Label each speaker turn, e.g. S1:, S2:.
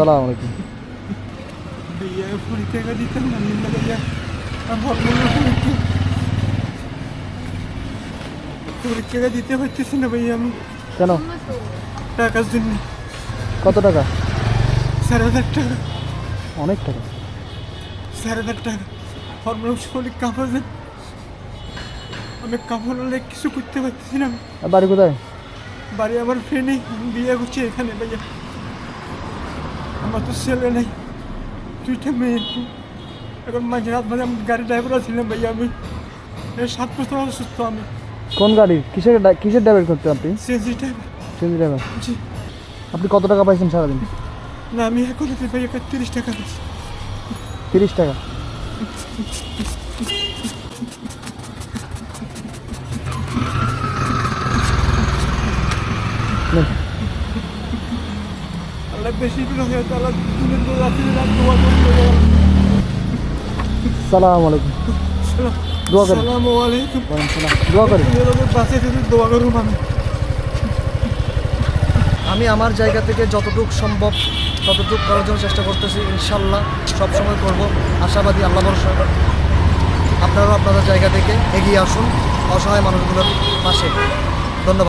S1: সালাম আলাইকুম।
S2: ভাইয়া দিতেন না নিম্ন ভাইয়া দিতে পারতেছি না ভাইয়া আমি
S1: কেন? কত টাকা? অনেক টাকা।
S2: দেন কাপড় কিছু করতে পারতেছি না
S1: বাড়ি কোথায়?
S2: বাড়ি আমার ফ্রেন্ড বিয়ে করছে এখানে ভাইয়া। আমার তো ছেলে নেই। দুইটা মেয়ে এখন মাঝে রাত মাঝে আমি গাড়ি ড্রাইভার ছিলাম ভাইয়া আমি এই সাত বছর অসুস্থ আমি।
S1: কোন গাড়ি? কিসের কিসের ড্রাইভার করতে আপনি?
S2: সিএনজি ড্রাইভার
S1: সিএনজি ড্রাইভার
S2: জি।
S1: আপনি কত টাকা পাইছেন সারাদিন?
S2: না আমি এখন ভাইয়া তিরিশ টাকা
S1: তিরিশ টাকা? নেন।
S2: আল্লাহ বেশি দিন হয়ে তো আল্লাহ দিনের তো রাত্রি রাত দোয়া করে
S1: সালাম আলাইকুম। দোয়া করেন।
S2: সালামু আলাইকুম।
S1: দোয়া করেন।
S2: বাসে দোয়া করুন আমি।
S1: আমি আমার জায়গা থেকে যতটুকু সম্ভব ততটুকু করার জন্য চেষ্টা করতেছি। ইনশাল্লাহ সবসময় করব। আশাবাদী আল্লাহ ভরসা। আপনারাও আপনাদের জায়গা থেকে এগিয়ে আসুন। অসহায় মানুষগুলোর পাশে। ধন্যবাদ।